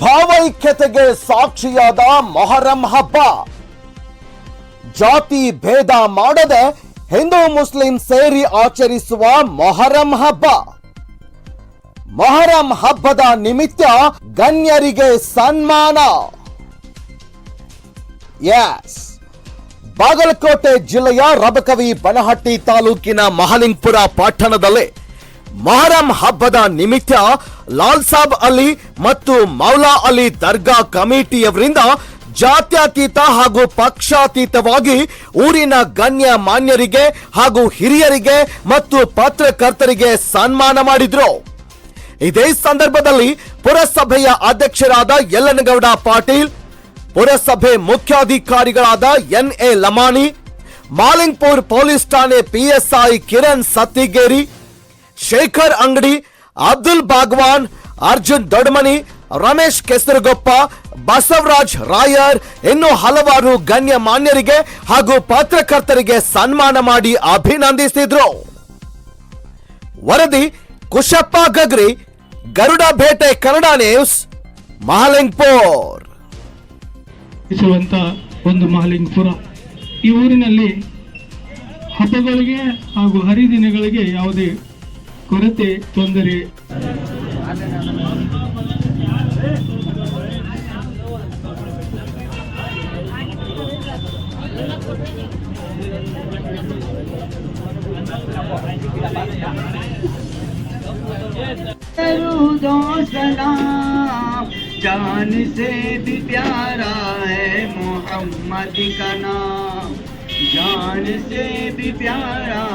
ಭಾವೈಕ್ಯತೆಗೆ ಸಾಕ್ಷಿಯಾದ ಮೊಹರಂ ಹಬ್ಬ. ಜಾತಿ ಭೇದ ಮಾಡದೆ ಹಿಂದೂ ಮುಸ್ಲಿಂ ಸೇರಿ ಆಚರಿಸುವ ಮೊಹರಂ ಹಬ್ಬ. ಮೊಹರಂ ಹಬ್ಬದ ನಿಮಿತ್ತ ಗಣ್ಯರಿಗೆ ಸನ್ಮಾನ. ಎಸ್ ಬಾಗಲಕೋಟೆ ಜಿಲ್ಲೆಯ ರಬಕವಿ ಬನಹಟ್ಟಿ ತಾಲೂಕಿನ ಮಹಲಿಂಗ್ಪುರ ಪಟ್ಟಣದಲ್ಲಿ ಮೊಹರಂ ಹಬ್ಬದ ನಿಮಿತ್ತ ಲಾಲ್ ಸಾಬ್ ಅಲಿ ಮತ್ತು ಮೌಲಾ ಅಲಿ ದರ್ಗಾ ಕಮಿಟಿಯವರಿಂದ ಜಾತ್ಯತೀತ ಹಾಗೂ ಪಕ್ಷಾತೀತವಾಗಿ ಊರಿನ ಗಣ್ಯ ಮಾನ್ಯರಿಗೆ ಹಾಗೂ ಹಿರಿಯರಿಗೆ ಮತ್ತು ಪತ್ರಕರ್ತರಿಗೆ ಸನ್ಮಾನ ಮಾಡಿದ್ರು. ಇದೇ ಸಂದರ್ಭದಲ್ಲಿ ಪುರಸಭೆಯ ಅಧ್ಯಕ್ಷರಾದ ಯಲ್ಲನಗೌಡ ಪಾಟೀಲ್, ಪುರಸಭೆ ಮುಖ್ಯಾಧಿಕಾರಿಗಳಾದ N A Lamani, Mahalingpur police ಠಾಣೆ ಪಿಎಸ್ಐ ಕಿರಣ್ ಸತ್ತಿಗೇರಿ ಶೇಖರ್ ಅಂಗಡಿ, ಅಬ್ದುಲ್ ಬಾಗ್ವಾನ್, ಅರ್ಜುನ್ ದೊಡ್ಮನಿ, ರಮೇಶ್ ಕೆಸರಗೊಪ್ಪ, ಬಸವರಾಜ್ ರಾಯರ್ ಇನ್ನು ಹಲವಾರು ಗಣ್ಯ ಮಾನ್ಯರಿಗೆ ಹಾಗೂ ಪತ್ರಕರ್ತರಿಗೆ ಸನ್ಮಾನ ಮಾಡಿ ಅಭಿನಂದಿಸಿದ್ರು. ವರದಿ, ಕುಶಪ್ಪ ಗಗ್ರಿ, ಗರುಡ ಭೇಟೆ, ಕನ್ನಡ ನ್ಯೂಸ್, ಮಹಾಲಿಂಗ್ಪುರ್. ಒಂದು ಮಹಾಲಿಂಗ್ಪುರ. ಈ ಊರಿನಲ್ಲಿ ಹಬ್ಬಗಳಿಗೆ ಹಾಗೂ ಹರಿದಿನಗಳಿಗೆ ಯಾವುದೇ ಕೊರತೆ ತೊಂದರೆ दो सलाम जान से भी प्यारा है मोहम्मद का नाम जान से भी प्यारा है मोहम्मद